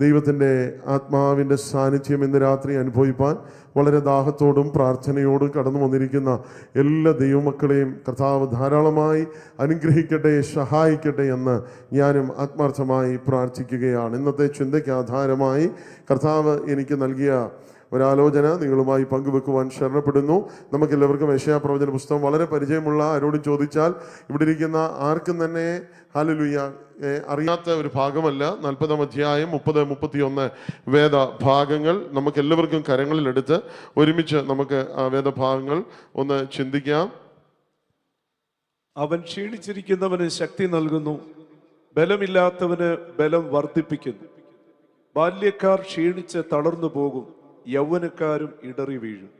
ദൈവത്തിന്റെ ആത്മാവിന്റെ സാന്നിധ്യം ഇന്ന് രാത്രി അനുഭവിപ്പാൻ വളരെ ദാഹത്തോടും പ്രാർത്ഥനയോടും കടന്നു വന്നിരിക്കുന്ന എല്ലാ ദൈവമക്കളെയും കർത്താവ് ധാരാളമായി അനുഗ്രഹിക്കട്ടെ സഹായിക്കട്ടെ എന്ന് ഞാനും ആത്മാർത്ഥമായി പ്രാർത്ഥിക്കുകയാണ്. ഇന്നത്തെ ചിന്തയ്ക്ക് ആധാരമായി കർത്താവ് എനിക്ക് നൽകിയ ഒരാലോചന നിങ്ങളുമായി പങ്കുവെക്കുവാൻ ശരണപ്പെടുന്നു. നമുക്ക് എല്ലാവർക്കും പ്രവചന പുസ്തകം വളരെ പരിചയമുള്ള ആരോടും ചോദിച്ചാൽ ഇവിടെ ഇരിക്കുന്ന ആർക്കും തന്നെ ഹാലലുയ്യ അറിയാത്ത ഒരു ഭാഗമല്ല. നാൽപ്പതാം അധ്യായം മുപ്പത് മുപ്പത്തിയൊന്ന് വേദ ഭാഗങ്ങൾ നമുക്ക് എല്ലാവർക്കും കരങ്ങളിലെടുത്ത് ഒരുമിച്ച് നമുക്ക് ആ വേദഭാഗങ്ങൾ ഒന്ന് ചിന്തിക്കാം. അവൻ ക്ഷീണിച്ചിരിക്കുന്നവന് ശക്തി നൽകുന്നു ബലമില്ലാത്തവന് ബലം വർദ്ധിപ്പിക്കുന്നു. ബാല്യക്കാർ ക്ഷീണിച്ച് തളർന്നു പോകും യൗവനക്കാരും ഇടറി വീഴും.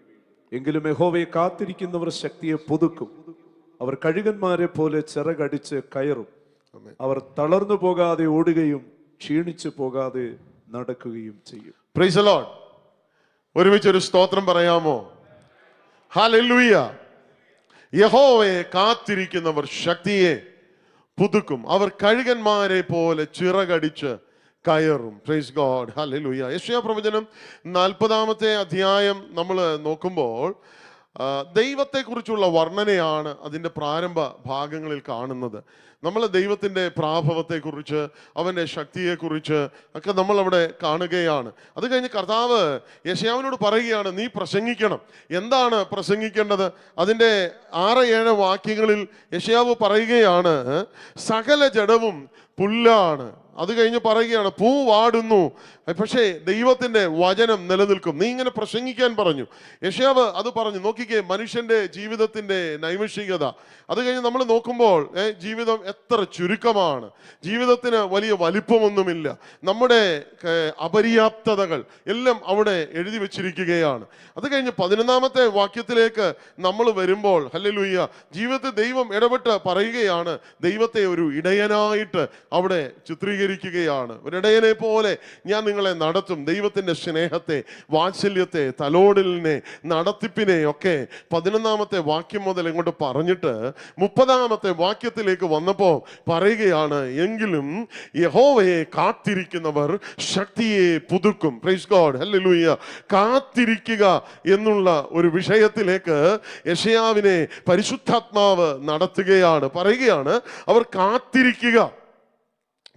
എങ്കിലും യഹോവയെ കാത്തിരിക്കുന്നവർ ശക്തിയെ പുതുക്കും. അവർ കഴുകന്മാരെ പോലെ ചിറകടിച്ച് കയറും. അവർ തളർന്നു പോകാതെ ഓടുകയും ക്ഷീണിച്ചു പോകാതെ നടക്കുകയും ചെയ്യും. പ്രൈസ് ലോഡ് ഒരുമിച്ച് ഒരു സ്തോത്രം പറയാമോ? ഹാലൂയ യഹോവയെ കാത്തിരിക്കുന്നവർ ശക്തിയെ പുതുക്കും. അവർ കഴുകന്മാരെ പോലെ ചിറകടിച്ച് കയറും. പ്രൈസ് ഗോഡ് ഹലേ ലുയ്യ യശ്യാ പ്രവചനം നാൽപ്പതാമത്തെ അധ്യായം നമ്മൾ നോക്കുമ്പോൾ ദൈവത്തെക്കുറിച്ചുള്ള വർണനയാണ് അതിന്റെ പ്രാരംഭ ഭാഗങ്ങളിൽ കാണുന്നത്. നമ്മൾ ദൈവത്തിന്റെ പ്രാഭവത്തെക്കുറിച്ച് അവന്റെ ശക്തിയെക്കുറിച്ച് ഒക്കെ നമ്മൾ അവിടെ കാണുകയാണ്. അത് കഴിഞ്ഞ് കർത്താവ് യശയാവിനോട് പറയുകയാണ് നീ പ്രസംഗിക്കണം. എന്താണ് പ്രസംഗിക്കേണ്ടത്? അതിന്റെ ആറ് ഏഴ് വാക്യങ്ങളിൽ യശയാവ് പറയുകയാണ് സകല ജഡവും പുല്ലാണ്. അത് കഴിഞ്ഞ് പറയുകയാണ് പൂ വാടുന്നു. പക്ഷേ ദൈവത്തിന്റെ വചനം നിലനിൽക്കും. നീ ഇങ്ങനെ പ്രസംഗിക്കാൻ പറഞ്ഞു. യശാവ് അത് പറഞ്ഞു. നോക്കിക്കേ മനുഷ്യന്റെ ജീവിതത്തിന്റെ നൈമിഷികത. അത് കഴിഞ്ഞ് നമ്മൾ നോക്കുമ്പോൾ ജീവിതം എത്ര ചുരുക്കമാണ്. ജീവിതത്തിന് വലിയ വലിപ്പമൊന്നുമില്ല. നമ്മുടെ അപര്യാപ്തതകൾ എല്ലാം അവിടെ എഴുതി വെച്ചിരിക്കുകയാണ്. അത് കഴിഞ്ഞ് പതിനൊന്നാമത്തെ വാക്യത്തിലേക്ക് നമ്മൾ വരുമ്പോൾ ഹല്ലേലൂയ്യ ജീവിതത്തിൽ ദൈവം ഇടപെട്ട് പറയുകയാണ് ദൈവത്തെ ഒരു ഇടയനായിട്ട് അവിടെ ചിത്രീകരിക്കുകയാണ് ഒരു ഒരിടയനെ പോലെ ഞാൻ നിങ്ങളെ നടത്തും. ദൈവത്തിന്റെ സ്നേഹത്തെ വാത്സല്യത്തെ തലോടലിനെ നടത്തിപ്പിനെ ഒക്കെ പതിനൊന്നാമത്തെ വാക്യം മുതൽ ഇങ്ങോട്ട് പറഞ്ഞിട്ട് മുപ്പതാമത്തെ വാക്യത്തിലേക്ക് വന്നപ്പോൾ പറയുകയാണ് എങ്കിലും യഹോവയെ കാത്തിരിക്കുന്നവർ ശക്തിയെ പുതുക്കും. പ്രൈസ് ഗോഡ് ഹല്ലേലൂയ കാത്തിരിക്കുക എന്നുള്ള ഒരു വിഷയത്തിലേക്ക് യഷയാവിനെ പരിശുദ്ധാത്മാവ് നടത്തുകയാണ് പറയുകയാണ് അവർ കാത്തിരിക്കുക.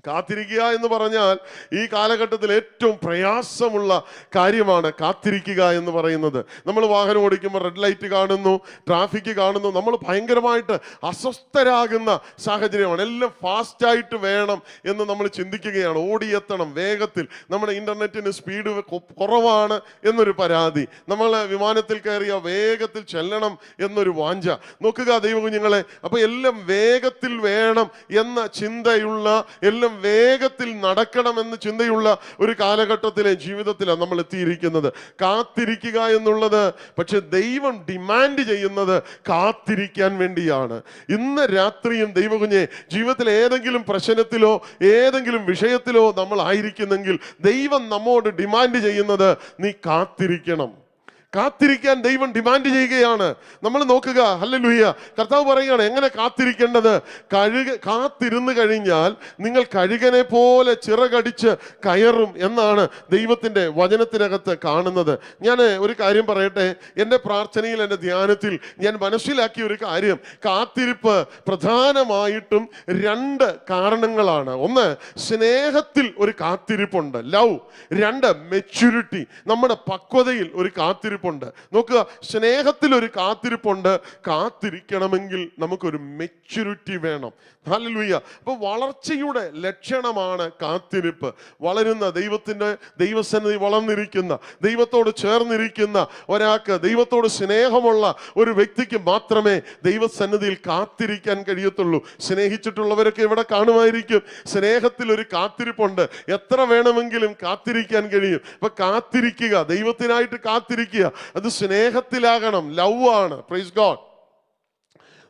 കാത്തിരിക്കുക എന്ന് പറഞ്ഞാൽ ഈ കാലഘട്ടത്തിൽ ഏറ്റവും പ്രയാസമുള്ള കാര്യമാണ് കാത്തിരിക്കുക എന്ന് പറയുന്നത്. നമ്മൾ വാഹനം ഓടിക്കുമ്പോൾ റെഡ് ലൈറ്റ് കാണുന്നു ട്രാഫിക് കാണുന്നു. നമ്മൾ ഭയങ്കരമായിട്ട് അസ്വസ്ഥരാകുന്ന സാഹചര്യമാണ്. എല്ലാം ഫാസ്റ്റായിട്ട് വേണം എന്ന് നമ്മൾ ചിന്തിക്കുകയാണ്. ഓടിയെത്തണം വേഗത്തിൽ. നമ്മുടെ ഇന്റർനെറ്റിന് സ്പീഡ് കുറവാണ് എന്നൊരു പരാതി. നമ്മൾ വിമാനത്തിൽ കയറിയ വേഗത്തിൽ ചെല്ലണം എന്നൊരു വാഞ്ച. നോക്കുക ദൈവകുഞ്ഞുങ്ങളെ അപ്പോൾ എല്ലാം വേഗത്തിൽ വേണം എന്ന ചിന്തയുള്ള എല്ലാം വേഗത്തിൽ നടക്കണമെന്ന് ചിന്തയുള്ള ഒരു കാലഘട്ടത്തിലെ ജീവിതത്തിലാണ് നമ്മൾ എത്തിയിരിക്കുന്നത്. കാത്തിരിക്കുക എന്നുള്ളത് പക്ഷെ ദൈവം ഡിമാൻഡ് ചെയ്യുന്നത് കാത്തിരിക്കാൻ വേണ്ടിയാണ്. ഇന്ന് രാത്രിയും ദൈവകുഞ്ഞെ ജീവിതത്തിൽ ഏതെങ്കിലും പ്രശ്നത്തിലോ ഏതെങ്കിലും വിഷയത്തിലോ നമ്മൾ ആയിരിക്കുന്നെങ്കിൽ ദൈവം നമ്മോട് ഡിമാൻഡ് ചെയ്യുന്നത് നീ കാത്തിരിക്കണം. കാത്തിരിക്കാൻ ദൈവം ഡിമാൻഡ് ചെയ്യുകയാണ്. നമ്മൾ നോക്കുക ഹല്ലേലൂയ. കർത്താവ് പറയുകയാണ് എങ്ങനെ കാത്തിരിക്കേണ്ടത്? കഴുക കാത്തിരുന്ന് കഴിഞ്ഞാൽ നിങ്ങൾ കഴുകനെ പോലെ ചിറകടിച്ച് കയറും എന്നാണ് ദൈവത്തിന്റെ വചനത്തിനകത്ത് കാണുന്നത്. ഞാൻ ഒരു കാര്യം പറയട്ടെ എന്റെ പ്രാർത്ഥനയിൽ എന്റെ ധ്യാനത്തിൽ ഞാൻ മനസ്സിലാക്കിയ ഒരു കാര്യം. കാത്തിരിപ്പ് പ്രധാനമായിട്ടും രണ്ട് കാരണങ്ങളാണ്. ഒന്ന് സ്നേഹത്തിൽ ഒരു കാത്തിരിപ്പുണ്ട്. ലവ് രണ്ട് മെച്യൂരിറ്റി നമ്മുടെ പക്വതയിൽ ഒരു കാത്തിരിപ്പുണ്ട്. നോക്കുക സ്നേഹത്തിൽ ഒരു കാത്തിരിപ്പുണ്ട്. കാത്തിരിക്കണമെങ്കിൽ നമുക്കൊരു മെച്യൂരിറ്റി വേണം. ഹല്ലേലൂയ അപ്പൊ വളർച്ചയുടെ ലക്ഷണമാണ് കാത്തിരിപ്പ്. വളരുന്ന ദൈവത്തിന്റെ ദൈവസന്നിധി വളർന്നിരിക്കുന്ന ദൈവത്തോട് ചേർന്നിരിക്കുന്ന ഒരാൾക്ക് ദൈവത്തോട് സ്നേഹമുള്ള ഒരു വ്യക്തിക്ക് മാത്രമേ ദൈവസന്നിധിയിൽ കാത്തിരിക്കാൻ കഴിയത്തുള്ളൂ. സ്നേഹിച്ചിട്ടുള്ളവരൊക്കെ ഇവിടെ കാണുമായിരിക്കും. സ്നേഹത്തിൽ ഒരു കാത്തിരിപ്പുണ്ട്. എത്ര വേണമെങ്കിലും കാത്തിരിക്കാൻ കഴിയും. അപ്പൊ കാത്തിരിക്കുക ദൈവത്തിനായിട്ട് കാത്തിരിക്കുക. അത് സ്നേഹത്തിലാകണം. ലവ് ആണ്. പ്രൈസ് ഗോഡ്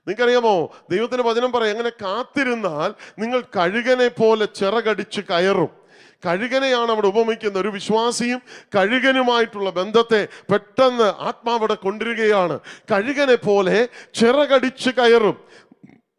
നിങ്ങൾക്കറിയാമോ? ദൈവത്തിന്റെ വചനം പറയാം അങ്ങനെ കാത്തിരുന്നാൽ നിങ്ങൾ കഴുകനെ പോലെ ചിറകടിച്ച് കയറും. കഴുകനെയാണ് അവിടെ ഉപമിക്കുന്ന ഒരു വിശ്വാസിയും കഴുകനുമായിട്ടുള്ള ബന്ധത്തെ പെട്ടെന്ന് ആത്മാവിടെ കൊണ്ടുവരികയാണ്. കഴുകനെ പോലെ ചിറകടിച്ച് കയറും.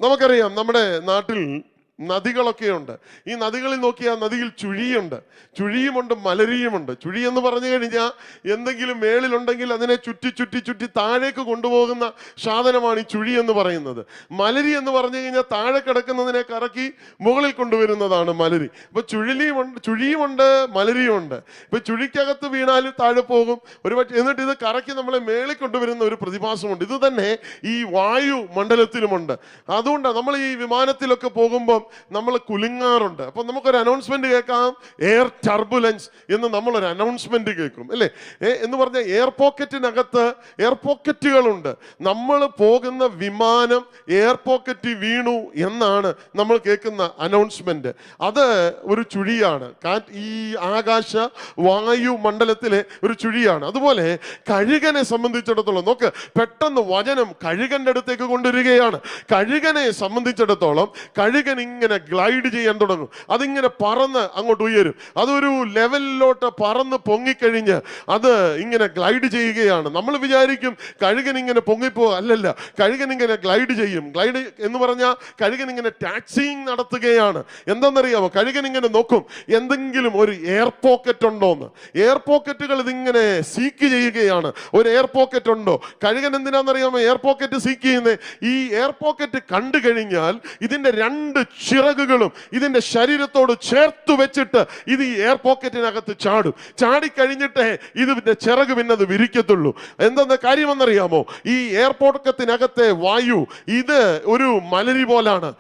നമുക്കറിയാം നമ്മുടെ നാട്ടിൽ നദികളൊക്കെ ഉണ്ട് ഈ നദികളിൽ നോക്കിയാൽ നദിയിൽ ചുഴിയുണ്ട്. ചുഴിയുമുണ്ട് മലരിയുമുണ്ട്. ചുഴി എന്ന് പറഞ്ഞു കഴിഞ്ഞാൽ എന്തെങ്കിലും മേളിലുണ്ടെങ്കിൽ അതിനെ ചുറ്റി ചുറ്റി ചുറ്റി താഴേക്ക് കൊണ്ടുപോകുന്ന സാധനമാണ് ഈ ചുഴി എന്ന് പറയുന്നത്. മലരി എന്ന് പറഞ്ഞു കഴിഞ്ഞാൽ താഴെ കിടക്കുന്നതിനെ കറക്കി മുകളിൽ കൊണ്ടുവരുന്നതാണ് മലരി. ഇപ്പൊ ചുഴലിയുമുണ്ട് ചുഴിയുമുണ്ട് മലരിയുമുണ്ട്. ഇപ്പൊ ചുഴിക്കകത്ത് വീണാലും താഴെ പോകും. ഒരു പക്ഷേ എന്നിട്ട് ഇത് കറക്കി നമ്മളെ മേളിൽ കൊണ്ടുവരുന്ന ഒരു പ്രതിഭാസമുണ്ട്. ഇത് തന്നെ ഈ വായു മണ്ഡലത്തിലുമുണ്ട്. അതുകൊണ്ടാണ് നമ്മൾ ഈ വിമാനത്തിലൊക്കെ പോകുമ്പം നമ്മൾ കുലുങ്ങാറുണ്ട്. അപ്പൊ നമുക്കൊരു അനൗൺസ്മെന്റ് കേൾക്കാം. എയർ ടർബുലൻസ് എന്ന് നമ്മളൊരു അനൗൺസ്മെന്റ് കേൾക്കും അല്ലേ? എന്ന് പറഞ്ഞാൽ എയർ പോക്കറ്റിനകത്ത് എയർ പോക്കറ്റുകളുണ്ട് നമ്മൾ പോകുന്ന വിമാനം എയർ പോക്കറ്റ് വീണു എന്നാണ് നമ്മൾ കേൾക്കുന്ന അനൗൺസ്മെന്റ് അത് ഒരു ചുഴിയാണ്. കാറ്റ് ഈ ആകാശ വായു മണ്ഡലത്തിലെ ഒരു ചുഴിയാണ്. അതുപോലെ കഴുകനെ സംബന്ധിച്ചിടത്തോളം നോക്ക് പെട്ടെന്ന് വചനം കഴുകന്റെ അടുത്തേക്ക് കൊണ്ടുവരികയാണ്. കഴുകനെ സംബന്ധിച്ചിടത്തോളം കഴുകൻ ഇങ്ങനെ ഗ്ലൈഡ് ചെയ്യാൻ തുടങ്ങും. അതിങ്ങനെ പറന്ന് അങ്ങോട്ട് ഉയരും. അതൊരു ലെവലിലോട്ട് പറന്ന് പൊങ്ങിക്കഴിഞ്ഞ് അത് ഇങ്ങനെ ഗ്ലൈഡ് ചെയ്യുകയാണ്. നമ്മൾ വിചാരിക്കും കഴുകൻ ഇങ്ങനെ പൊങ്ങിപ്പോ അല്ലല്ല കഴുകൻ ഇങ്ങനെ ഗ്ലൈഡ് ചെയ്യും. ഗ്ലൈഡ് എന്ന് പറഞ്ഞാൽ കഴുകൻ ഇങ്ങനെ ടാക്സിങ് നടത്തുകയാണ്. എന്താണെന്നറിയാമോ കഴുകൻ ഇങ്ങനെ നോക്കും എന്തെങ്കിലും ഒരു എയർ പോക്കറ്റ് ഉണ്ടോ എന്ന് എയർ പോക്കറ്റുകൾ ഇതിങ്ങനെ സീക്ക് ചെയ്യുകയാണ്. ഒരു എയർ പോക്കറ്റ് ഉണ്ടോ? കഴുകൻ എന്തിനാണെന്നറിയാമോ എയർ പോക്കറ്റ് സീക്ക് ചെയ്യുന്നത് ഈ എയർ പോക്കറ്റ് കണ്ടു കഴിഞ്ഞാൽ ഇതിന്റെ രണ്ട് ചിറകുകളും ഇതിന്റെ ശരീരത്തോട് ചേർത്ത് വെച്ചിട്ട് ഇത് ഈ എയർ പോക്കറ്റിനകത്ത് ചാടും. ചാടിക്കഴിഞ്ഞിട്ടേ ഇതിന്റെ ചിറക് പിന്നെ അത് വിരിക്കത്തുള്ളൂ. എന്തെന്ന കാര്യമെന്നറിയാമോ? ഈ എയർ പോക്കറ്റിനകത്തെ വായു ഇത് ഒരു മലരി പോലാണ്.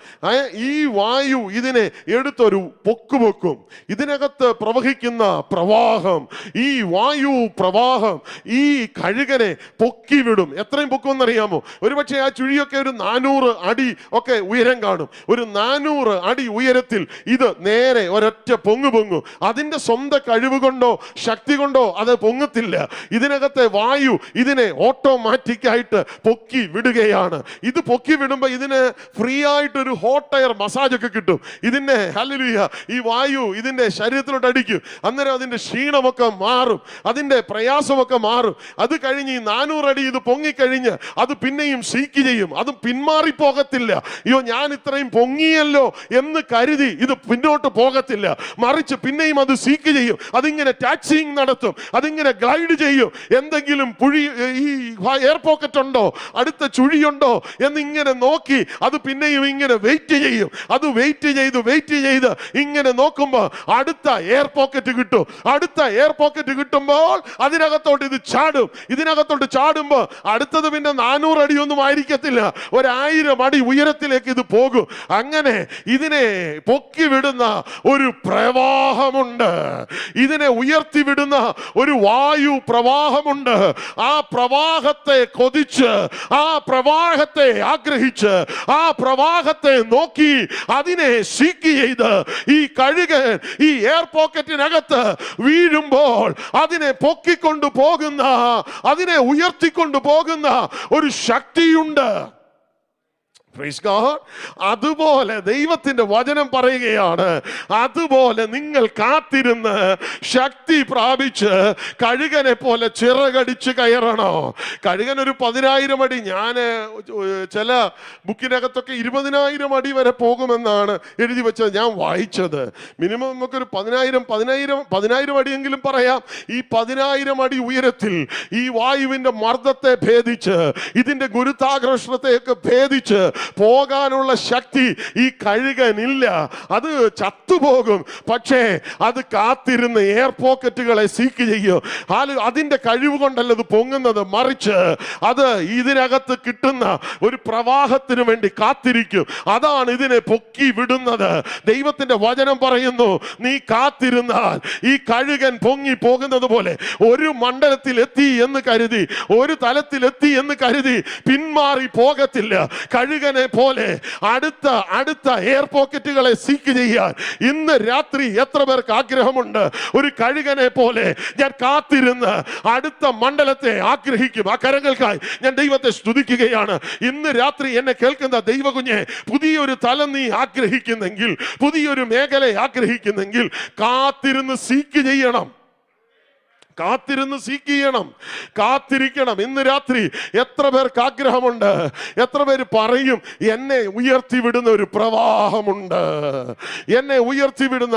ഈ വായു ഇതിനെ എടുത്തൊരു പൊക്കുപൊക്കും ഇതിനകത്ത് പ്രവഹിക്കുന്ന പ്രവാഹം ഈ വായു പ്രവാഹം ഈ കഴുകനെ പൊക്കി വിടും. എത്രയും പൊക്കുമെന്നറിയാമോ? ഒരുപക്ഷെ ആ ചുഴിയൊക്കെ ഒരു നാനൂറ് അടി ഒക്കെ ഉയരം കാണും. ഒരു നാനൂറ് അടി ഉയരത്തിൽ ഇത് നേരെ ഒരൊറ്റ പൊങ്ങു പൊങ്ങു. അതിന്റെ സ്വന്തം കഴിവ് കൊണ്ടോ ശക്തി കൊണ്ടോ അത് പൊങ്ങത്തില്ല. ഇതിനകത്തെ വായു ഇതിനെ ഓട്ടോമാറ്റിക്കായിട്ട് പൊക്കി വിടുകയാണ്. ഇത് പൊക്കി വിടുമ്പോൾ ഇതിന് ഫ്രീ ആയിട്ട് ഒരു ഹോട്ട് എയർ മസാജ് ഒക്കെ കിട്ടും. ഇതിന്റെ ഹല്ലേലൂയ ഈ വായു ഇതിന്റെ ശരീരത്തിലോട്ട് അടിക്കും. അന്നേരം അതിന്റെ ക്ഷീണമൊക്കെ മാറും. അതിന്റെ പ്രയാസമൊക്കെ മാറും. അത് കഴിഞ്ഞ് ഈ നാനൂറ് അടി ഇത് പൊങ്ങിക്കഴിഞ്ഞ് അത് പിന്നെയും സീക്ക് ചെയ്യും. അതും പിന്മാറി പോകത്തില്ല അയ്യോ ഞാൻ ഇത്രയും പൊങ്ങിയല്ലോ. എന്ന് കരുതി ഇത് പിന്നോട്ട് പോകത്തില്ല. മറിച്ച് പിന്നെയും അത് സീക്ക് ചെയ്യും. അതിങ്ങനെ ടാക്സിങ് നടത്തും. അതിങ്ങനെ ഗ്ലൈഡ് ചെയ്യും. എന്തെങ്കിലും പുഴി ഈ എയർ പോക്കറ്റ് ഉണ്ടോ? അടുത്ത ചുഴിയുണ്ടോ? എന്നിങ്ങനെ നോക്കി അത് പിന്നെയും ഇങ്ങനെ വെയിറ്റ് ചെയ്യും. അത് വെയിറ്റ് ചെയ്ത് വെയിറ്റ് ചെയ്ത് ഇങ്ങനെ നോക്കുമ്പോൾ അടുത്ത എയർ പോക്കറ്റ് കിട്ടും. അടുത്ത എയർ പോക്കറ്റ് കിട്ടുമ്പോൾ അതിനകത്തോട്ട് ഇത് ചാടും. ഇതിനകത്തോട്ട് ചാടുമ്പോൾ അടുത്തത് പിന്നെ നാനൂറ് അടിയൊന്നും ആയിരിക്കത്തില്ല. ഒരായിരം അടി ഉയരത്തിലേക്ക് ഇത് പോകും. അങ്ങനെ ഇതിനെ പൊക്കി വിടുന്ന ഒരു പ്രവാഹമുണ്ട് ഇതിനെ ഉയർത്തി വിടുന്ന ഒരു വായു പ്രവാഹമുണ്ട് ആ പ്രവാഹത്തെ കൊതിച്ച് ആ പ്രവാഹത്തെ ആഗ്രഹിച്ച് ആ പ്രവാഹത്തെ നോക്കി അതിനെ സീക്ക് ചെയ്ത് ഈ കഴുകൻ ഈ എയർ പോക്കറ്റിനകത്ത് വീഴുമ്പോൾ അതിനെ പൊക്കിക്കൊണ്ടു പോകുന്ന അതിനെ ഉയർത്തിക്കൊണ്ടു പോകുന്ന ഒരു ശക്തിയുണ്ട്. അതുപോലെ ദൈവത്തിന്റെ വചനം പറയുകയാണ്. അതുപോലെ നിങ്ങൾ കാത്തിരുന്ന് ശക്തി പ്രാപിച്ച് കഴുകനെ പോലെ ചിറകടിച്ച് കയറണോ? കഴുകൻ ഒരു പതിനായിരം അടി ഞാൻ ചില ബുക്കിനകത്തൊക്കെ ഇരുപതിനായിരം അടി വരെ പോകുമെന്നാണ് എഴുതി വെച്ചത് ഞാൻ വായിച്ചത്. മിനിമം നമുക്കൊരു പതിനായിരം പതിനായിരം പതിനായിരം അടിയെങ്കിലും പറയാം. ഈ പതിനായിരം അടി ഉയരത്തിൽ ഈ വായുവിന്റെ മർദ്ദത്തെ ഭേദിച്ച് ഇതിന്റെ ഗുരുത്താകർഷണത്തെയൊക്കെ ഭേദിച്ച് പോകാനുള്ള ശക്തി ഈ കഴുകനില്ല. അത് ചത്തുപോകും. പക്ഷേ അത് കാത്തിരുന്ന് എയർ പോക്കറ്റുകളെ സീക്ക് ചെയ്യും. ആൽ അതിന്റെ കഴിവ് കൊണ്ടല്ല അത് പൊങ്ങുന്നത്. മറിച്ച് അത് ഇതിനകത്ത് കിട്ടുന്ന ഒരു പ്രവാഹത്തിന് വേണ്ടി കാത്തിരിക്കും. അതാണ് ഇതിനെ പൊക്കി വിടുന്നത്. ദൈവത്തിന്റെ വചനം പറയുന്നു നീ കാത്തിരുന്നാൽ ഈ കഴുകൻ പൊങ്ങി പോകുന്നത് പോലെ ഒരു മണ്ഡലത്തിൽ എത്തി എന്ന് കരുതി ഒരു തലത്തിൽ എത്തി എന്ന് കരുതി പിന്മാറി പോകത്തില്ല. കഴുകനെ പോലെ അടുത്ത അടുത്ത എയർ പോക്കറ്റുകളെ സീക്ക് ചെയ്യാൻ ഇന്ന് രാത്രി എത്ര പേർക്ക് ആഗ്രഹമുണ്ട്? ഒരു കഴുകനെ പോലെ ഞാൻ കാത്തിരുന്ന് അടുത്ത മണ്ഡലത്തെ ആഗ്രഹിക്കും. ആ കരങ്ങൾക്കായി ഞാൻ ദൈവത്തെ സ്തുതിക്കുകയാണ്. ഇന്ന് രാത്രി എന്നെ കേൾക്കുന്ന ദൈവകുഞ്ഞെ പുതിയൊരു തലം നീ ആഗ്രഹിക്കുന്നെങ്കിൽ പുതിയൊരു മേഖല ആഗ്രഹിക്കുന്നെങ്കിൽ കാത്തിരുന്ന് സീക്ക് ചെയ്യണം. കാത്തിരുന്ന് സീക്ക് ചെയ്യണം കാത്തിരിക്കണം. ഇന്ന് രാത്രി എത്ര പേർക്ക് ആഗ്രഹമുണ്ട്? എത്ര പേര് പറയും എന്നെ ഉയർത്തി വിടുന്ന ഒരു പ്രവാഹമുണ്ട്. എന്നെ ഉയർത്തി വിടുന്ന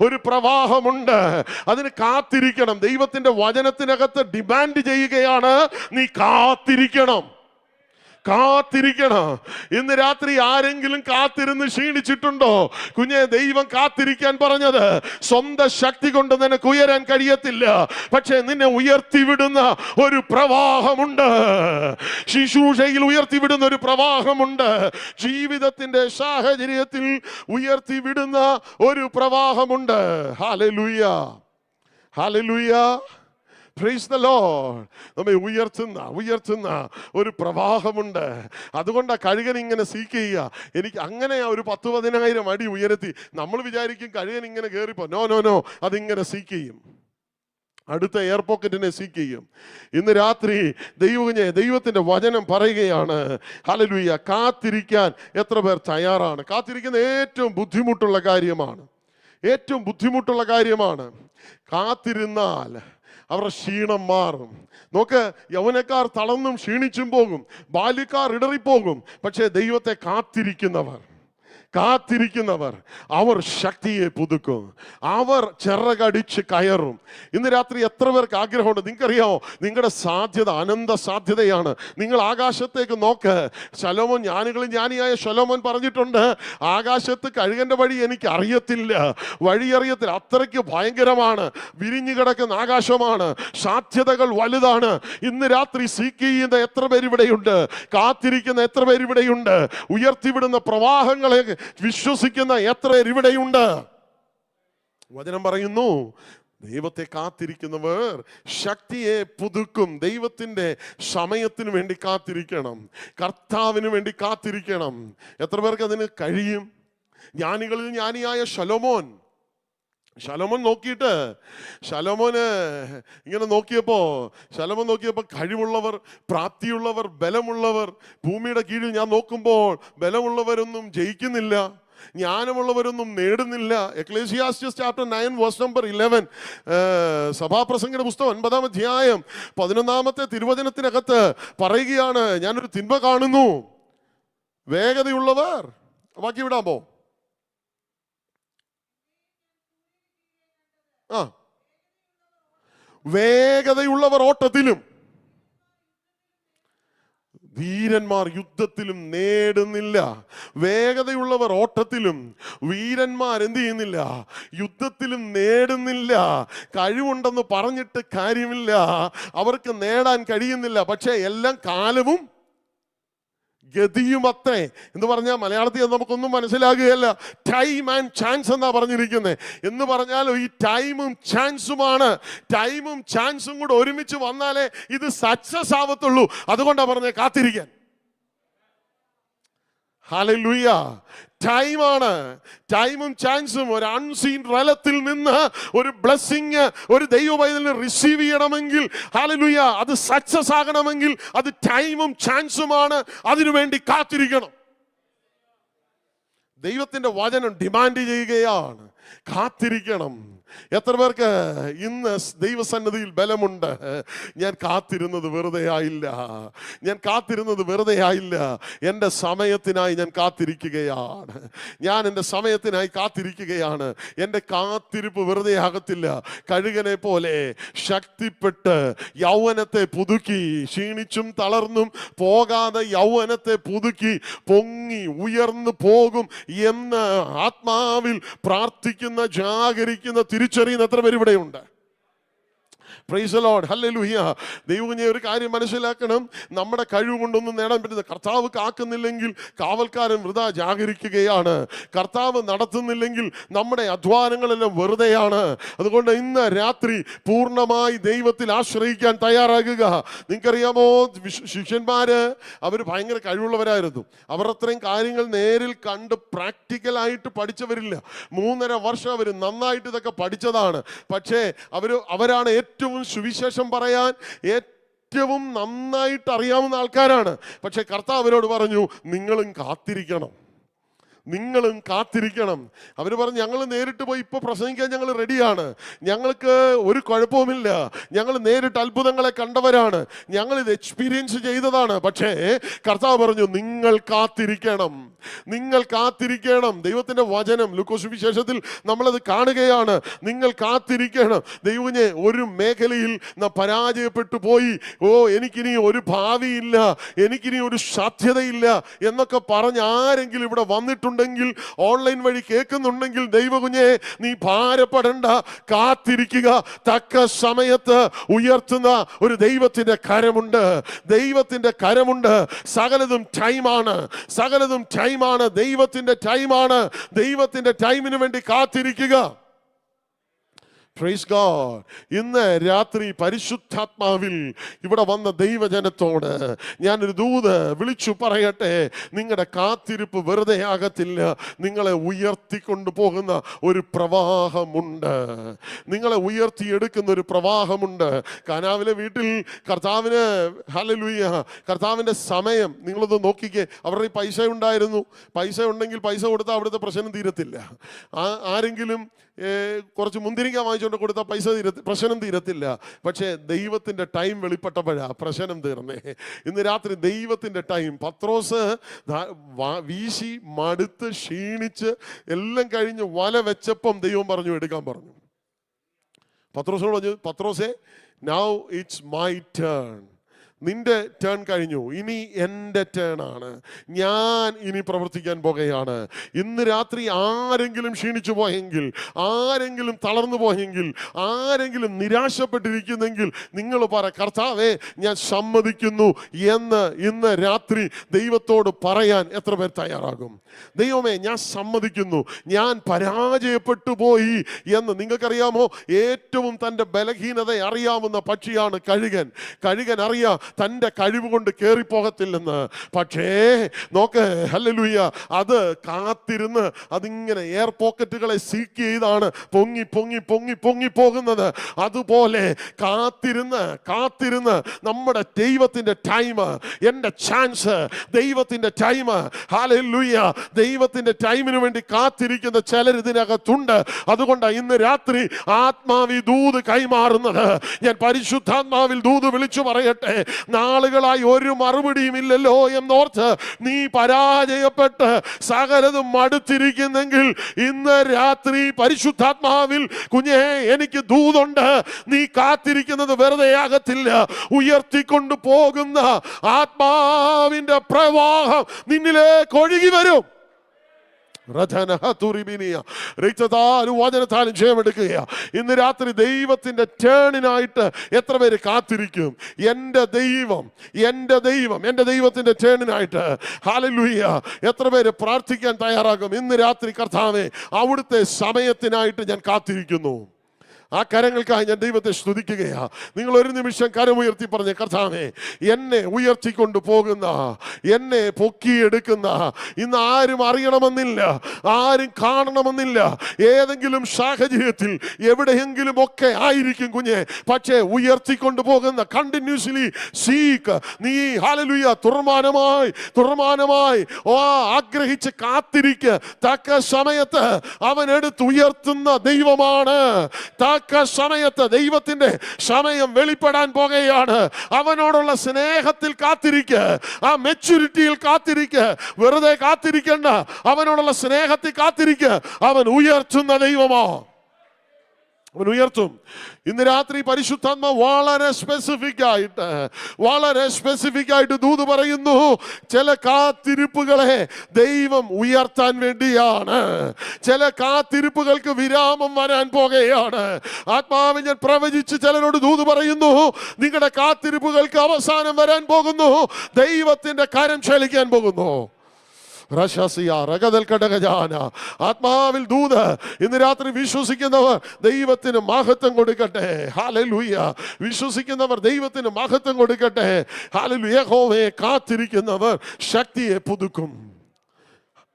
ഒരു പ്രവാഹമുണ്ട്. അതിന് കാത്തിരിക്കണം. ദൈവത്തിന്റെ വചനത്തിനകത്ത് ഡിമാൻഡ് ചെയ്യുകയാണ്. നീ കാത്തിരിക്കണം. കാത്തിരിക്കണം. ഇന്ന് രാത്രി ആരെങ്കിലും കാത്തിരുന്ന് ക്ഷീണിച്ചിട്ടുണ്ടോ? കുഞ്ഞെ ദൈവം കാത്തിരിക്കാൻ പറഞ്ഞത് സ്വന്തം ശക്തി കൊണ്ട് നിനക്ക് ഉയരാൻ കഴിയത്തില്ല. പക്ഷെ നിന്നെ ഉയർത്തിവിടുന്ന ഒരു പ്രവാഹമുണ്ട്. ശിശൂഷയിൽ ഉയർത്തിവിടുന്ന ഒരു പ്രവാഹമുണ്ട്. ജീവിതത്തിന്റെ സാഹചര്യത്തിൽ ഉയർത്തിവിടുന്ന ഒരു പ്രവാഹമുണ്ട്. ഹാലലുയ്യ ഹാലലുയ്യ പ്രൈസ് ദ ലോർഡ് നമ്മെ ഉയർത്തുന്ന ഉയർത്തുന്ന ഒരു പ്രവാഹമുണ്ട്. അതുകൊണ്ടാണ് കഴുകൻ ഇങ്ങനെ സീക്ക് ചെയ്യുക. എനിക്ക് അങ്ങനെ ഒരു പത്ത് പതിനായിരം അടി ഉയരത്തി. നമ്മൾ വിചാരിക്കും കഴുകൻ ഇങ്ങനെ കയറിപ്പോ നോ നോ നോ അതിങ്ങനെ സീക്ക് ചെയ്യും. അടുത്ത എയർ പോക്കറ്റിനെ സീക്ക് ചെയ്യും. ഇന്ന് രാത്രി ദൈവഞ്ഞെ ദൈവത്തിന്റെ വചനം പറയുകയാണ്. ഹലലുയ്യ കാത്തിരിക്കാൻ എത്ര പേർ തയ്യാറാണ്? കാത്തിരിക്കുന്ന ഏറ്റവും ബുദ്ധിമുട്ടുള്ള കാര്യമാണ്. ഏറ്റവും ബുദ്ധിമുട്ടുള്ള കാര്യമാണ് കാത്തിരുന്നാൽ അവരുടെ ക്ഷീണം മാറും. നോക്ക് യൗവനക്കാർ തളർന്നും ക്ഷീണിച്ചും പോകും. ബാല്യക്കാർ ഇടറിപ്പോകും. പക്ഷേ ദൈവത്തെ കാത്തിരിക്കുന്നവർ. കാത്തിരിക്കുന്നവർ അവർ ശക്തിയെ പുതുക്കും. അവർ ചിറകടിച്ച് കയറും. ഇന്ന് രാത്രി എത്ര പേർക്ക് ആഗ്രഹമുണ്ട്? നിങ്ങൾക്കറിയാമോ? നിങ്ങളുടെ സാധ്യത അനന്ത സാധ്യതയാണ്. നിങ്ങൾ ആകാശത്തേക്ക് നോക്ക്. ശലോമോൻ ജ്ഞാനികളും ജ്ഞാനിയായ ശലോമോൻ പറഞ്ഞിട്ടുണ്ട് ആകാശത്ത് കഴുകന്റെ വഴി എനിക്ക് അറിയത്തില്ല. വഴി അറിയത്തില്ല അത്രയ്ക്ക് ഭയങ്കരമാണ്. വിരിഞ്ഞു കിടക്കുന്ന ആകാശമാണ്. സാധ്യതകൾ വലുതാണ്. ഇന്ന് രാത്രി സീക്ക് ചെയ്യുന്ന എത്ര പേരിവിടെയുണ്ട് കാത്തിരിക്കുന്ന എത്ര പേരിവിടെയുണ്ട് ഉയർത്തിവിടുന്ന പ്രവാഹങ്ങളെ വിശ്വസിക്കുന്ന എത്ര ഇവിടെയുണ്ട് വചനം പറയുന്നു ദൈവത്തെ കാത്തിരിക്കുന്നവർ ശക്തിയെ പുതുക്കും. ദൈവത്തിന്റെ സമയത്തിന് വേണ്ടി കാത്തിരിക്കണം. കർത്താവിന് വേണ്ടി കാത്തിരിക്കണം. എത്ര പേർക്ക് അതിന് കഴിയും? ജ്ഞാനികളിൽ ജ്ഞാനിയായ ശലോമോൻ ശലോമോൻ നോക്കിയിട്ട് ശലോമോന് ഇങ്ങനെ നോക്കിയപ്പോ ശലോമോൻ നോക്കിയപ്പോൾ കഴിവുള്ളവർ പ്രാപ്തിയുള്ളവർ ബലമുള്ളവർ ഭൂമിയുടെ കീഴിൽ ഞാൻ നോക്കുമ്പോൾ ബലമുള്ളവരൊന്നും ജയിക്കുന്നില്ല ജ്ഞാനമുള്ളവരൊന്നും നേടുന്നില്ല. Ecclesiastes chapter nine verse number eleven സഭാപ്രസംഗിയുടെ പുസ്തകം ഒൻപതാം അധ്യായം പതിനൊന്നാമത്തെ തിരുവചനത്തിനകത്ത് പറയുകയാണ് ഞാനൊരു തിന്മ കാണുന്നു. വേഗതയുള്ളവർ ബാക്കി വിടാമോ ആ. വേഗതയുള്ളവർ ഓട്ടത്തിലും വീരന്മാർ യുദ്ധത്തിലും നേടുന്നില്ല. വേഗതയുള്ളവർ ഓട്ടത്തിലും വീരന്മാർ എന്ത് ചെയ്യുന്നില്ല? യുദ്ധത്തിലും നേടുന്നില്ല. കഴിവുണ്ടെന്ന് പറഞ്ഞിട്ട് കാര്യമില്ല. അവർക്ക് നേടാൻ കഴിയുന്നില്ല. പക്ഷേ എല്ലാം കാലവും ഗതിയുമത്രേ. എന്ന് പറഞ്ഞാൽ മലയാളത്തിൽ നമുക്കൊന്നും മനസ്സിലാകുകയല്ല. ടൈം ആൻഡ് ചാൻസ് എന്നാ പറഞ്ഞിരിക്കുന്നത് എന്ന് പറഞ്ഞാൽ ഈ ടൈമും ചാൻസുമാണ് ടൈമും ചാൻസും കൂടെ ഒരുമിച്ച് വന്നാലേ ഇത് സക്സസ് ആവത്തുള്ളൂ. അതുകൊണ്ടാണ് പറഞ്ഞത് കാത്തിരിക്കാൻ. ഹലലുയ ടൈമാണ്. ടൈമും ചാൻസും. ഒരു അൺസീൻ റലത്തിൽ നിന്ന് ഒരു ബ്ലെസ്സിങ് ഒരു ദൈവവൈതലിന് റിസീവ് ചെയ്യണമെങ്കിൽ ഹാലലുയ അത് സക്സസ് ആകണമെങ്കിൽ അത് ടൈമും ചാൻസുമാണ്. അതിനുവേണ്ടി കാത്തിരിക്കണം. ദൈവത്തിന്റെ വചനം ഡിമാൻഡ് ചെയ്യുകയാണ്. കാത്തിരിക്കണം. എത്ര പേർക്ക് ഇന്ന് ദൈവസന്നതിയിൽ ബലമുണ്ട്? ഞാൻ കാത്തിരുന്നത് വെറുതെ ആയില്ല. ഞാൻ കാത്തിരുന്നത് വെറുതെ ആയില്ല. എന്റെ സമയത്തിനായി ഞാൻ കാത്തിരിക്കുകയാണ്. ഞാൻ എന്റെ സമയത്തിനായി കാത്തിരിക്കുകയാണ്. എന്റെ കാത്തിരിപ്പ് വെറുതെ ആകത്തില്ല. കഴുകനെ പോലെ ശക്തിപ്പെട്ട് യൗവനത്തെ പുതുക്കി ക്ഷീണിച്ചും തളർന്നും പോകാതെ യൗവനത്തെ പുതുക്കി പൊങ്ങി ഉയർന്നു പോകും എന്ന് ആത്മാവിൽ പ്രാർത്ഥിക്കുന്ന ജാഗരിക്കുന്ന തിരിച്ചറിയുന്ന എത്ര പേര് ഇവിടെയുണ്ട്? പ്രൈസ് ലോഡ് ലുഹിയ ദൈവം ഒരു കാര്യം മനസ്സിലാക്കണം. നമ്മുടെ കഴിവ് കൊണ്ടൊന്നും നേടാൻ പറ്റുന്ന കർത്താവ് കാക്കുന്നില്ലെങ്കിൽ കാവൽക്കാരൻ വൃതാ ജാഗരിക്കുകയാണ്. കർത്താവ് നടത്തുന്നില്ലെങ്കിൽ നമ്മുടെ അധ്വാനങ്ങളെല്ലാം വെറുതെയാണ്. അതുകൊണ്ട് ഇന്ന് രാത്രി പൂർണമായി ദൈവത്തിൽ ആശ്രയിക്കാൻ തയ്യാറാകുക. നിങ്ങൾക്കറിയാമോ ശിഷ്യന്മാര് അവർ ഭയങ്കര കഴിവുള്ളവരായിരുന്നു. അവർ അത്രയും കാര്യങ്ങൾ നേരിൽ കണ്ട് പ്രാക്ടിക്കൽ ആയിട്ട് പഠിച്ചവരില്ല. മൂന്നര വർഷം അവർ നന്നായിട്ട് ഇതൊക്കെ പഠിച്ചതാണ്. പക്ഷേ അവർ അവരാണ് ഏറ്റവും സുവിശേഷം പറയാൻ ഏറ്റവും നന്നായിട്ട് അറിയാവുന്ന ആൾക്കാരാണ്. പക്ഷെ കർത്താവ് അവരോട് പറഞ്ഞു നിങ്ങളും കാത്തിരിക്കണം. നിങ്ങളും കാത്തിരിക്കണം. അവർ പറഞ്ഞു ഞങ്ങൾ നേരിട്ട് പോയി ഇപ്പോൾ പ്രസംഗിക്കാൻ ഞങ്ങൾ റെഡിയാണ് ഞങ്ങൾക്ക് ഒരു കുഴപ്പവുമില്ല. ഞങ്ങൾ നേരിട്ട് അത്ഭുതങ്ങളെ കണ്ടവരാണ്. ഞങ്ങൾ ഇത് എക്സ്പീരിയൻസ് ചെയ്തതാണ്. പക്ഷേ കർത്താവ് പറഞ്ഞു നിങ്ങൾ കാത്തിരിക്കണം. നിങ്ങൾ കാത്തിരിക്കണം. ദൈവത്തിന്റെ വചനം ലുക്കോസ് വിശേഷത്തിൽ നമ്മളത് കാണുകയാണ്. നിങ്ങൾ കാത്തിരിക്കണം. ദൈവഞ്ഞെ ഒരു മേഖലയിൽ പരാജയപ്പെട്ടു പോയി. ഓ എനിക്കിനി ഒരു ഭാവിയില്ല. എനിക്കിനി ഒരു സാധ്യതയില്ല. എന്നൊക്കെ പറഞ്ഞ് ആരെങ്കിലും ഇവിടെ വന്നിട്ടുണ്ടെങ്കിൽ ഓൺലൈൻ വഴി കേൾക്കുന്നുണ്ടെങ്കിൽ ദൈവകുഞ്ഞെ നീ ഭാരപ്പെടണ്ട. കാത്തിരിക്കുക. തക്ക സമയത്ത് ഉയർത്തുന്ന ഒരു ദൈവത്തിന്റെ കരമുണ്ട്. ദൈവത്തിന്റെ കരമുണ്ട്. സകലതും ടൈമാണ് സകലതും ടൈമാണ് ദൈവത്തിന്റെ ടൈമാണ് ദൈവത്തിന്റെ ടൈമിന് വേണ്ടി കാത്തിരിക്കുക. Praise ഗോഡ് ഇന്ന് രാത്രി പരിശുദ്ധാത്മാവിൽ ഇവിടെ വന്ന ദൈവജനത്തോട് ഞാനൊരു ദൂത് വിളിച്ചു പറയട്ടെ. നിങ്ങളുടെ കാത്തിരിപ്പ് വെറുതെ ആകത്തില്ല. നിങ്ങളെ ഉയർത്തിക്കൊണ്ടു പോകുന്ന ഒരു പ്രവാഹമുണ്ട്. നിങ്ങളെ ഉയർത്തിയെടുക്കുന്ന ഒരു പ്രവാഹമുണ്ട്. കാനാവിലെ വീട്ടിൽ കർത്താവിന് ഹലലുയ്യ കർത്താവിന്റെ സമയം നിങ്ങളൊന്ന് നോക്കിക്കേ. അവരുടെ പൈസ ഉണ്ടായിരുന്നു. പൈസ ഉണ്ടെങ്കിൽ പൈസ കൊടുത്താൽ അവിടുത്തെ പ്രശ്നം തീരത്തില്ല. ആരെങ്കിലും കുറച്ച് മുന്തിരിക്ക വാങ്ങിച്ചുകൊണ്ട് കൊടുത്താൽ പൈസ തീര പ്രശ്നം തീരത്തില്ല. പക്ഷേ ദൈവത്തിന്റെ ടൈം വെളിപ്പെട്ടപ്പോഴാണ് പ്രശ്നം തീർന്നേ. ഇന്ന് രാത്രി ദൈവത്തിന്റെ ടൈം. പത്രോസ് വീശി മടുത്ത് ക്ഷീണിച്ച് എല്ലാം കഴിഞ്ഞ് വല വെച്ചപ്പം ദൈവം പറഞ്ഞു എടുക്കാൻ പറഞ്ഞു. പത്രോസിനോട് പറഞ്ഞു പത്രോസേ നൗ ഇറ്റ്സ് മൈ ടേൺ നിന്റെ ടേൺ കഴിഞ്ഞു. ഇനി എന്റെ ടേൺ ആണ്. ഞാൻ ഇനി പ്രവർത്തിക്കാൻ പോകുകയാണ്. ഇന്ന് രാത്രി ആരെങ്കിലും ക്ഷീണിച്ചു പോയെങ്കിൽ ആരെങ്കിലും തളർന്നു പോയെങ്കിൽ ആരെങ്കിലും നിരാശപ്പെട്ടിരിക്കുന്നെങ്കിൽ നിങ്ങൾ പറ കർത്താവേ ഞാൻ സമ്മതിക്കുന്നു എന്ന് ഇന്ന് രാത്രി ദൈവത്തോട് പറയാൻ എത്ര പേർ തയ്യാറാകും? ദൈവമേ ഞാൻ സമ്മതിക്കുന്നു. ഞാൻ പരാജയപ്പെട്ടു പോയി. എന്ന് നിങ്ങൾക്കറിയാമോ? ഏറ്റവും തന്റെ ബലഹീനത അറിയാവുന്ന പക്ഷിയാണ് കഴുകൻ. കഴുകൻ അറിയാം തന്റെ കഴിവ് കൊണ്ട് കയറിപ്പോകത്തില്ലെന്ന് പക്ഷേ നോക്ക് ഹല്ലേലൂയ. അത് കാത്തിരുന്ന് അതിങ്ങനെ എയർ പോക്കറ്റുകളെ സീക്ക് ചെയ്താണ് പൊങ്ങി പൊങ്ങി പൊങ്ങി പൊങ്ങി പോകുന്നത്. അതുപോലെ കാത്തിരുന്ന് കാത്തിരുന്ന് നമ്മുടെ ദൈവത്തിന്റെ ടൈം എന്റെ ചാൻസ് ദൈവത്തിന്റെ ടൈം ഹാലുയ്യ ദൈവത്തിന്റെ ടൈമിന് വേണ്ടി കാത്തിരിക്കുന്ന ചിലർ ഇതിനകത്തുണ്ട്. അതുകൊണ്ടാണ് ഇന്ന് രാത്രി ആത്മാവി ദൂത് കൈമാറുന്നത്. ഞാൻ പരിശുദ്ധാത്മാവിൽ ദൂത് വിളിച്ചു പറയട്ടെ. നാളുകളായി ഒരു മറുപടിയും ഇല്ലല്ലോ എന്നോർത്ത് നീ പരാജയപ്പെട്ട് സകലതും മടുത്തിരിക്കുന്നെങ്കിൽ ഇന്ന് രാത്രി പരിശുദ്ധാത്മാവിൽ കുഞ്ഞേ എനിക്ക് ദൂതുണ്ട്. നീ കാത്തിരിക്കുന്നത് വെറുതെ ആകത്തില്ല. ഉയർത്തിക്കൊണ്ടു പോകുന്ന ആത്മാവിന്റെ പ്രവാഹം നിന്നിലേക്ക് ഒഴുകി വരും. വചനത്താലും ജയമെടുക്കുക ഇന്ന് രാത്രി ദൈവത്തിന്റെ ടേണിനായിട്ട് എത്ര പേര് കാത്തിരിക്കും? എന്റെ ദൈവം എന്റെ ദൈവം എന്റെ ദൈവത്തിന്റെ ടേണിനായിട്ട് ഹാലലുയ്യ എത്ര പേര് പ്രാർത്ഥിക്കാൻ തയ്യാറാകും? ഇന്ന് രാത്രി കർത്താവെ അവിടുത്തെ സമയത്തിനായിട്ട് ഞാൻ കാത്തിരിക്കുന്നു. ആ കരങ്ങൾക്കായി ഞാൻ ദൈവത്തെ സ്തുതിക്കുകയാ. നിങ്ങൾ ഒരു നിമിഷം കരമുയർത്തി പറഞ്ഞ കർത്താവേ എന്നെ ഉയർത്തിക്കൊണ്ട് പോകുന്ന എന്നെ പൊക്കിയെടുക്കുന്ന ഇന്ന് ആരും അറിയണമെന്നില്ല ആരും കാണണമെന്നില്ല. ഏതെങ്കിലും സാഹചര്യത്തിൽ എവിടെയെങ്കിലും ഒക്കെ ആയിരിക്കും കുഞ്ഞെ. പക്ഷേ ഉയർത്തിക്കൊണ്ട് പോകുന്ന കണ്ടിന്യൂസ്ലി സീക്ക് നീ ഹാലലുയ തുറമാനമായി തുറമാനമായി ഓ ആഗ്രഹിച്ച് കാത്തിരിക്ക. തക്ക സമയത്ത് അവൻ എടുത്ത് ഉയർത്തുന്ന ദൈവമാണ് തക്ക സമയത്ത് ദൈവത്തിന്റെ സമയം വെളിപ്പെടാൻ പോകുകയാണ്. അവനോടുള്ള സ്നേഹത്തിൽ കാത്തിരിക്ക. ആ മെച്യൂരിറ്റിയിൽ കാത്തിരിക്ക. വെറുതെ കാത്തിരിക്കണ്ട. അവനോടുള്ള സ്നേഹത്തിൽ കാത്തിരിക്ക. അവൻ ഉയർത്തുന്ന ദൈവമോ. അവൻ ഉയർത്തും. ഇന്ന് രാത്രി പരിശുദ്ധാത്മ വളരെ സ്പെസിഫിക് ആയിട്ട് വളരെ സ്പെസിഫിക് ആയിട്ട് ദൂത് പറയുന്നു ചില കാത്തിരിപ്പുകളെ ദൈവം ഉയർത്താൻ വേണ്ടിയാണ്. ചില കാത്തിരിപ്പുകൾക്ക് വിരാമം വരാൻ പോകുകയാണ്. ആത്മാവ് ഞാൻ പ്രവചിച്ച് ചിലരോട് ദൂത് പറയുന്നു നിങ്ങളുടെ കാത്തിരിപ്പുകൾക്ക് അവസാനം വരാൻ പോകുന്നു. ദൈവത്തിന്റെ കരം ക്ഷണിക്കാൻ പോകുന്നു. ആത്മാവിൽ ദൂത്. ഇന്ന് രാത്രി വിശ്വസിക്കുന്നവർ ദൈവത്തിന് മഹത്വം കൊടുക്കട്ടെ. ഹാലലൂയ വിശ്വസിക്കുന്നവർ ദൈവത്തിന് മഹത്വം കൊടുക്കട്ടെ. ഹാലലു യഹോവയെ കാത്തിരിക്കുന്നവർ ശക്തിയെ പുതുക്കും.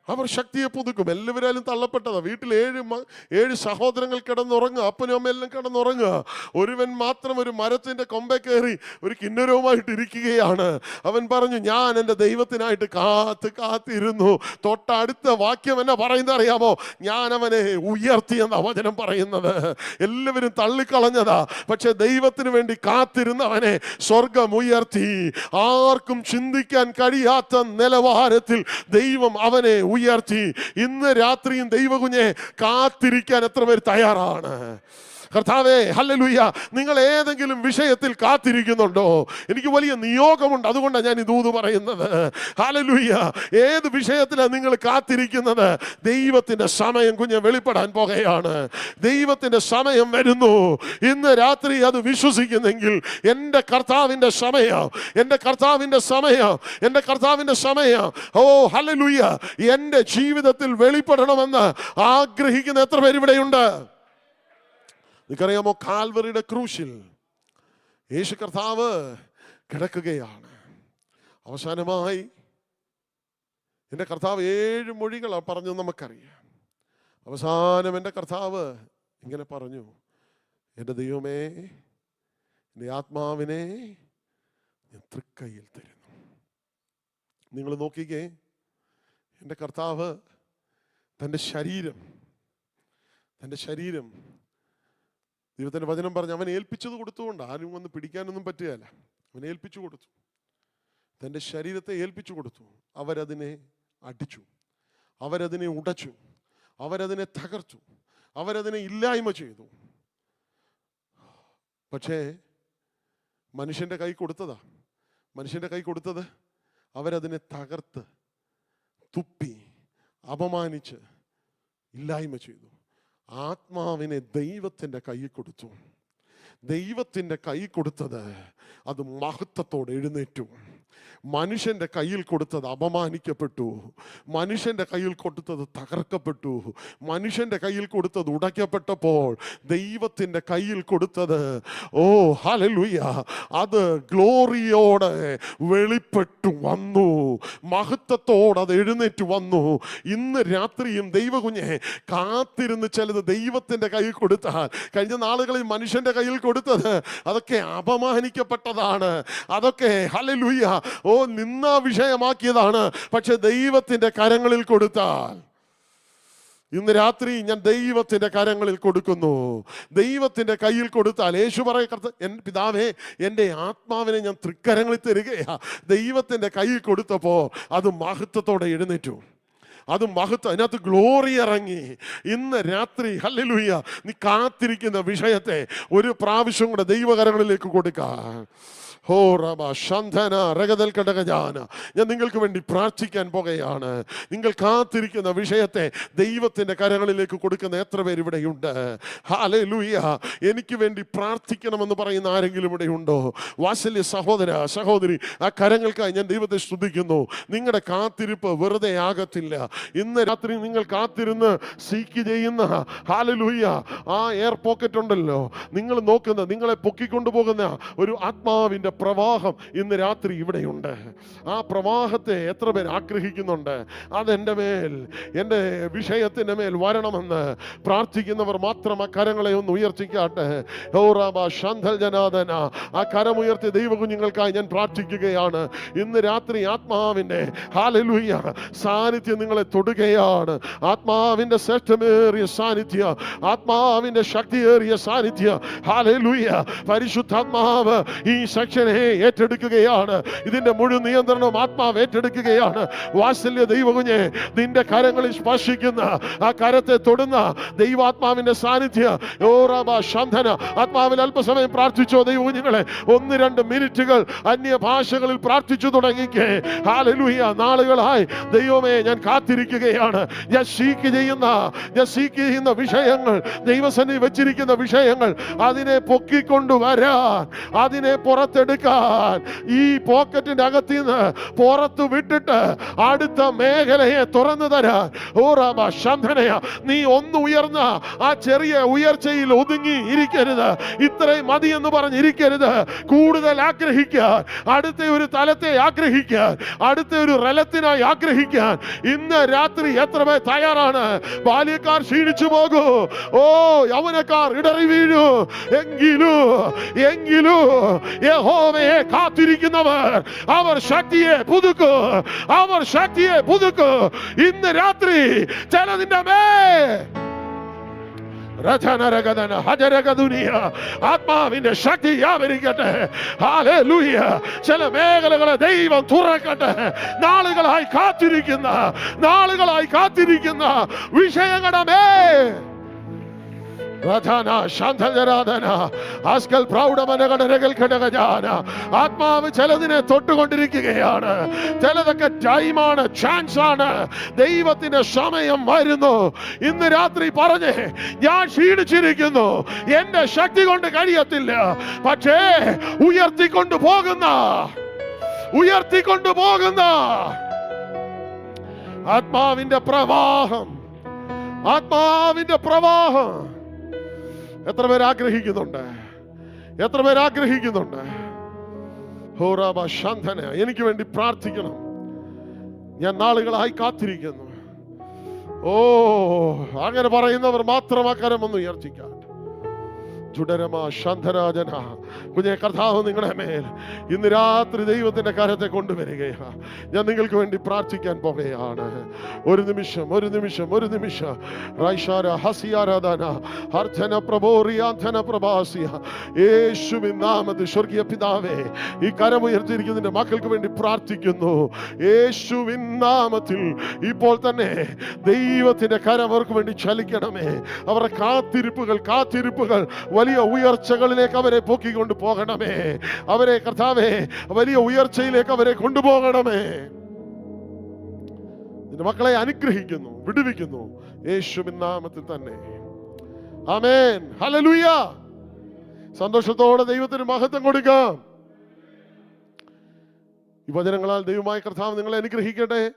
അവർ ശക്തിയെ പുതുക്കും. എല്ലാവരും തള്ളപ്പെട്ടതാണ് വീട്ടിൽ ഏഴ് ഏഴ് സഹോദരങ്ങൾ കിടന്നുറങ്ങുക. അപ്പനും അമ്മയെല്ലാം കിടന്നുറങ്ങുക. ഒരുവൻ മാത്രം ഒരു മരത്തിന്റെ കൊമ്പെ കയറി ഒരു കിന്നരവുമായിട്ട് ഇരിക്കുകയാണ്. അവൻ പറഞ്ഞു ഞാൻ എന്റെ ദൈവത്തിനായിട്ട് കാത്ത് കാത്തിരുന്നു. തൊട്ടടുത്ത വാക്യം എന്നെ പറയുന്നത് അറിയാമോ? ഞാൻ അവനെ ഉയർത്തി എന്ന വചനം പറയുന്നത്. എല്ലാവരും തള്ളിക്കളഞ്ഞതാ. പക്ഷെ ദൈവത്തിന് വേണ്ടി കാത്തിരുന്നവനെ സ്വർഗം ഉയർത്തി. ആർക്കും ചിന്തിക്കാൻ കഴിയാത്ത നിലവാരത്തിൽ ദൈവം അവനെ ഉയർത്തി ഇന്ന് രാത്രിയും ദൈവകുഞ്ഞെ കാത്തിരിക്കാൻ എത്ര പേര് തയ്യാറാണ്? കർത്താവേ ഹല്ലേലൂയ. നിങ്ങൾ ഏതെങ്കിലും വിഷയത്തിൽ കാത്തിരിക്കുന്നുണ്ടോ? എനിക്ക് വലിയ നിയോഗമുണ്ട്. അതുകൊണ്ടാണ് ഞാൻ ഇതൂത് പറയുന്നത്. ഹല്ലേലൂയ. ഏത് വിഷയത്തിലാണ് നിങ്ങൾ കാത്തിരിക്കുന്നത്? ദൈവത്തിന്റെ സമയം കുഞ്ഞ് വെളിപ്പെടാൻ പോകുകയാണ് ദൈവത്തിന്റെ സമയം വരുന്നു. ഇന്ന് രാത്രി അത് വിശ്വസിക്കുന്നെങ്കിൽ എന്റെ കർത്താവിന്റെ സമയം എന്റെ കർത്താവിന്റെ സമയം എന്റെ കർത്താവിന്റെ സമയം. ഓ ഹല്ലേലൂയ. എന്റെ ജീവിതത്തിൽ വെളിപ്പെടണമെന്ന് ആഗ്രഹിക്കുന്ന എത്ര പേര് നിനക്കറിയാമോ കാൽവറിയുടെ ക്രൂശിൽ യേശു കർത്താവ് കിടക്കുകയാണ്. അവസാനമായി എന്റെ കർത്താവ് ഏഴ് മൊഴികളാണ് പറഞ്ഞു നമുക്കറിയാം. അവസാനം എന്റെ കർത്താവ് ഇങ്ങനെ പറഞ്ഞു എന്റെ ദൈവമേ എന്റെ ആത്മാവിനെ ഞാൻ തൃക്കൈയിൽ തരുന്നു. നിങ്ങൾ നോക്കിക്കേ എന്റെ കർത്താവ് തന്റെ ശരീരം തന്റെ ശരീരം ദൈവത്തിന്റെ വചനം പറഞ്ഞ് അവൻ ഏൽപ്പിച്ചത് കൊടുത്തുകൊണ്ട് ആരും വന്ന് പിടിക്കാനൊന്നും പറ്റുകയല്ല. അവൻ ഏൽപ്പിച്ചു കൊടുത്തു. തന്റെ ശരീരത്തെ ഏൽപ്പിച്ചു കൊടുത്തു. അവരതിനെ അടിച്ചു. അവരതിനെ ഉടച്ചു. അവരതിനെ തകർത്തു. അവരതിനെ ഇല്ലായ്മ ചെയ്തു. പക്ഷേ മനുഷ്യന്റെ കൈ കൊടുത്തതാ. മനുഷ്യന്റെ കൈ കൊടുത്തത് അവരതിനെ തകർത്ത് തുപ്പി അപമാനിച്ച് ഇല്ലായ്മ ചെയ്തു. ആത്മാവിനെ ദൈവത്തിന്റെ കൈ കൊടുത്തു. ദൈവത്തിന്റെ കൈ കൊടുത്തത് അത് മഹത്വത്തോടെ എഴുന്നേറ്റു. മനുഷ്യന്റെ കയ്യിൽ കൊടുത്തത് അപമാനിക്കപ്പെട്ടു. മനുഷ്യന്റെ കയ്യിൽ കൊടുത്തത് തകർക്കപ്പെട്ടു. മനുഷ്യന്റെ കയ്യിൽ കൊടുത്തത് ഉടയ്ക്കപ്പെട്ടപ്പോൾ ദൈവത്തിന്റെ കയ്യിൽ കൊടുത്തത് ഓ ഹലലുയ അത് ഗ്ലോറിയോടെ വെളിപ്പെട്ടു വന്നു. മഹത്വത്തോടെ അത് എഴുന്നേറ്റ് വന്നു. ഇന്ന് രാത്രിയും ദൈവകുഞ്ഞെ കാത്തിരുന്ന് ചിലത് ദൈവത്തിന്റെ കയ്യിൽ കൊടുത്താൽ കഴിഞ്ഞ നാളുകളിൽ മനുഷ്യന്റെ കയ്യിൽ കൊടുത്തത് അതൊക്കെ അപമാനിക്കപ്പെട്ടതാണ്. അതൊക്കെ ഹലലുയ്യ ഓ നിന്ന വിഷയമാക്കിയതാണ്. പക്ഷെ ദൈവത്തിന്റെ കരങ്ങളിൽ കൊടുത്താൽ. ഇന്ന് രാത്രി ഞാൻ ദൈവത്തിന്റെ കരങ്ങളിൽ കൊടുക്കുന്നു. ദൈവത്തിന്റെ കയ്യിൽ കൊടുത്താൽ യേശു പറയ കർത്ത എൻ പിതാവേ എന്റെ ആത്മാവിനെ ഞാൻ തൃക്കരങ്ങളിൽ തരികയാ. ദൈവത്തിന്റെ കയ്യിൽ കൊടുത്തപ്പോൾ അത് മഹത്വത്തോടെ എഴുന്നേറ്റു. അത് മഹത്വം അതിനകത്ത് ഗ്ലോറി ഇറങ്ങി. ഇന്ന് രാത്രി ഹല്ലേലൂയ നീ കാത്തിരിക്കുന്ന വിഷയത്തെ ഒരു പ്രാവശ്യം കൂടെ ദൈവകരങ്ങളിലേക്ക് കൊടുക്കാം. ഹോ റബ ശന്ധന രഗതൽ കടകജാന ഞാൻ നിങ്ങൾക്ക് വേണ്ടി പ്രാർത്ഥിക്കാൻ പോകുകയാണ്. നിങ്ങൾ കാത്തിരിക്കുന്ന വിഷയത്തെ ദൈവത്തിന്റെ കരങ്ങളിലേക്ക് കൊടുക്കുന്ന എത്ര പേര് ഇവിടെയുണ്ട്? ഹാലേ ലൂയ എനിക്ക് വേണ്ടി പ്രാർത്ഥിക്കണമെന്ന് പറയുന്ന ആരെങ്കിലും ഇവിടെ ഉണ്ടോ വാത്സല്യ സഹോദര സഹോദരി ആ കരങ്ങൾക്കായി ഞാൻ ദൈവത്തെ ശ്രദ്ധിക്കുന്നു നിങ്ങളുടെ കാത്തിരിപ്പ് വെറുതെ ആകത്തില്ല. ഇന്ന് രാത്രി നിങ്ങൾ കാത്തിരുന്ന് സീക്ക് ചെയ്യുന്ന ഹാലലൂയ ആ എയർ പോക്കറ്റ് ഉണ്ടല്ലോ. നിങ്ങൾ നോക്കുന്ന നിങ്ങളെ പൊക്കിക്കൊണ്ടു പോകുന്ന ഒരു ആത്മാവിന്റെ പ്രവാഹം ഇന്ന് രാത്രി ഇവിടെയുണ്ട്. ആ പ്രവാഹത്തെ എത്ര പേർ ആഗ്രഹിക്കുന്നുണ്ട്? അതെന്റെ മേൽ എന്റെ വിഷയത്തിന്റെ മേൽ വരണമെന്ന് പ്രാർത്ഥിക്കുന്നവർ മാത്രം ആ കരങ്ങളെ ഒന്ന് ഉയർത്തിക്കാട്ടെ. ഹൗറാബ ശാന്തൽ ജനാദന ആ കരമുയർത്തി ദൈവകുഞ്ഞുങ്ങൾക്കായി ഞാൻ പ്രാർത്ഥിക്കുകയാണ്. ഇന്ന് രാത്രി ആത്മാവിന്റെ ഹാലലൂയ സാന്നിധ്യം നിങ്ങളെ തൊടുകയാണ്. ആത്മാവിന്റെ ശ്രേഷ്ഠമേറിയ സാന്നിധ്യം ആത്മാവിന്റെ ശക്തിയേറിയ സാന്നിധ്യ. ഹാലലൂയ പരിശുദ്ധാത്മാവ് ഈ സെക്ഷനെ ഏറ്റെടുക്കുകയാണ്. ഇതിന്റെ മുഴുവൻ നിയന്ത്രണവും ആത്മാവ് ഏറ്റെടുക്കുകയാണ്. വാത്സല്യ ദൈവകുഞ്ഞെ നിന്റെ കരങ്ങളിൽ സ്പർശിക്കുന്ന ആ കരത്തെ തൊടുന്ന ദൈവാത്മാവിന്റെ സാന്നിധ്യം. ആത്മാവിൽ അല്പസമയം പ്രാർത്ഥിച്ചോ ദൈവകുഞ്ഞുങ്ങളെ. ഒന്ന് രണ്ട് മിനിറ്റുകൾ അന്യ ഭാഷകളിൽ പ്രാർത്ഥിച്ചു തുടങ്ങിക്കേ. ഹാലലൂയ നാളുകളായി ദൈവമേ ഞാൻ കാത്തിരിക്കുകയാണ്. ഞാൻ സീക്ക് ചെയ്യുന്ന ഞാൻ സീക്ക് ചെയ്യുന്ന വിഷയങ്ങൾ ദൈവസന്നിധി വെച്ചിരിക്കുന്ന വിഷയങ്ങൾ അതിനെ പൊക്കിക്കൊണ്ടുവരാൻ അതിനെ പുറത്തെടുത്ത് എടുക്കാൻ. ഈ പോക്കറ്റിന്റെ അകത്തു നിന്ന് പുറത്തു വിട്ടിട്ട് അടുത്ത മേഖലയെ തുറന്നു തരാൻ. ഓറാമ ശന്ധനയ നീ ഒന്ന് ഉയർന്ന ആ ചെറിയ ഉയർച്ചയിൽ ഒതുങ്ങി ഇരിക്കരുത്. ഇത്രയും മതി എന്ന് പറഞ്ഞിരിക്കരുത് കൂടുതൽ ആഗ്രഹിക്കാൻ അടുത്ത ഒരു തലത്തെ ആഗ്രഹിക്കാൻ അടുത്ത ഒരു റലത്തിനായി ആഗ്രഹിക്കാൻ ഇന്ന് രാത്രി എത്ര പേർ തയ്യാറാണ്? ബാല്യക്കാർ ക്ഷീണിച്ചു പോകൂ. ഓ യൗവനക്കാർ ഇടറി വീഴൂ. എങ്കിലും എങ്കിലൂ യഹോവയെ കാത്തിരിക്കുന്നവർ അവർ ശക്തിയെ പുതുക്കൂ അവർ ശക്തിയെ പുതുക്കൂ. ഇന്ന് രാത്രി ചിലതിന്റെ മേ രചനരകതന ആത്മാവിന്റെ ശക്തി വ്യാപരിക്കട്ടെ ഹാലേലൂയ ചില മേഖലകളെ ദൈവം തുറക്കട്ടെ. നാളുകളായി കാത്തിരിക്കുന്ന നാളുകളായി കാത്തിരിക്കുന്ന വിഷയങ്ങളുടെ ആസ്കൽ പ്രൗഢമനകടരകൾ ഘടകജാന ആത്മാവ് ചിലതിനെ തൊട്ടുകൊണ്ടിരിക്കുകയാണ്. ചിലതൊക്കെ ടൈമാണ് ചാൻസ് ആണ്. ദൈവത്തിന്റെ സമയം വരുന്നു. ഇന്ന് രാത്രി പറഞ്ഞേ ഞാൻ ക്ഷീണിച്ചിരിക്കുന്നു. എന്റെ ശക്തി കൊണ്ട് കഴിയത്തില്ല. പക്ഷേ ഉയർത്തിക്കൊണ്ടു പോകുന്ന ഉയർത്തിക്കൊണ്ടു പോകുന്ന ആത്മാവിന്റെ പ്രവാഹം ആത്മാവിന്റെ പ്രവാഹം എത്ര പേര് ആഗ്രഹിക്കുന്നുണ്ട്? എത്ര പേര് ആഗ്രഹിക്കുന്നുണ്ട്? ഹോറാബ എനിക്ക് വേണ്ടി പ്രാർത്ഥിക്കണം. ഞാൻ നാളുകളായി കാത്തിരിക്കുന്നു. ഓ അങ്ങനെ പറയുന്നവർ മാത്രം ഒന്ന് ഉയർത്തിക്കാൻ ചുടരമാ ശാന്തരാജന. കുഞ്ഞെ കർത്താവ് നിങ്ങളെ മേൽ ഇന്ന് രാത്രി ദൈവത്തിന്റെ കരത്തെ കൊണ്ടുവരികയാ ഞാൻ നിങ്ങൾക്ക് വേണ്ടി പ്രാർത്ഥിക്കാൻ പോവുകയാണ്. ഒരു നിമിഷം ഒരു നിമിഷം ഒരു നിമിഷം. റൈഷാര ഹസിയാരാധന പ്രഭാസിയ. യേശുവിൻ സ്വർഗീയ പിതാവേ ഈ കരമുയർത്തിയിരിക്കുന്നതിന്റെ മക്കൾക്ക് വേണ്ടി പ്രാർത്ഥിക്കുന്നു. യേശുവിൻ നാമത്തിൽ ഇപ്പോൾ തന്നെ ദൈവത്തിന്റെ കരം അവർക്ക് വേണ്ടി ചലിക്കണമേ. അവരുടെ കാത്തിരിപ്പുകൾ കാത്തിരിപ്പുകൾ വലിയ ഉയർച്ചകളിലേക്ക് അവരെ പൊക്കിക്കൊണ്ട് പോകണമേ അവരെ കർത്താവേ വലിയ ഉയർച്ചയിലേക്ക് അവരെ കൊണ്ടുപോകണമേ. നിന്റെ മക്കളെ അനുഗ്രഹിക്കുന്നു വിടുവിക്കുന്നു. യേശുവിൻ നാമത്തിൽ തന്നെ. ആമേൻ. ഹല്ലേലൂയ. സന്തോഷത്തോടെ ദൈവത്തിന് മഹത്വം കൊടുക്കാം. യുവജനങ്ങളാൽ ദൈവമായ കർത്താവ് നിങ്ങളെ അനുഗ്രഹിക്കട്ടെ.